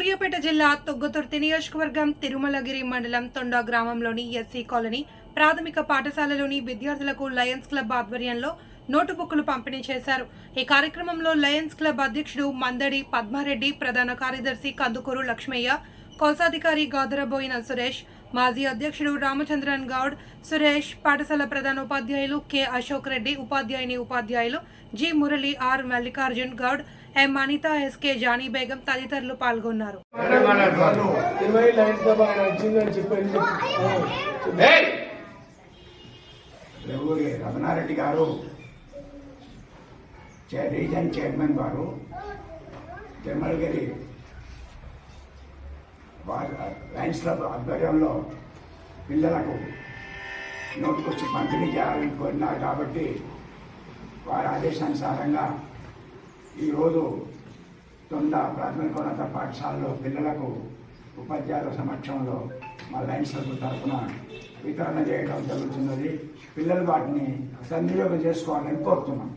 సూర్యాపేట జిల్లా తొగ్గతుర్తి నియోజకవర్గం తిరుమలగిరి మండలం తొండా గ్రామంలోని ఎస్సీ కాలనీ ప్రాథమిక పాఠశాలలోని విద్యార్థులకు లయన్స్ క్లబ్ ఆధ్వర్యంలో నోటు బుక్కులు పంపిణీ చేశారు. ఈ కార్యక్రమంలో లయన్స్ క్లబ్ అధ్యక్షుడు మందడి పద్మారెడ్డి ప్రధాన కార్యదర్శి కందుకూరు లక్ష్మయ్య కోశాధికారి గాదరబోయిన సురేష్ మాజీ అధ్యక్షుడు రామచంద్రన్ గౌడ్ సురేష్ పాఠశాల ప్రధాన ఉపాధ్యాయులు కె. అశోక్ రెడ్డి ఉపాధ్యాయుని ఉపాధ్యాయులు G. Murali R. Mallikarjun Goud M. Anitha SK Jani Begum తదితరులు పాల్గొన్నారు. రమణారెడ్డి గారు రీజన్ చైర్మన్ గారు తిరుమలగిరి లయన్స్ క్లబ్ ఆధ్వర్యంలో పిల్లలకు నోటుకొచ్చి పంపిణీ చేయాలని కోరినారు కాబట్టి వారి ఆదేశానుసారంగా ఈరోజు తొండ ప్రాథమికోన్నత పాఠశాలలో పిల్లలకు ఉపాధ్యాయుల సమక్షంలో మా లయన్స్ క్లబ్ తరఫున వితరణ చేయడం జరుగుతున్నది. పిల్లలు వాటిని సద్వినియోగం చేసుకోవాలని కోరుతున్నాం.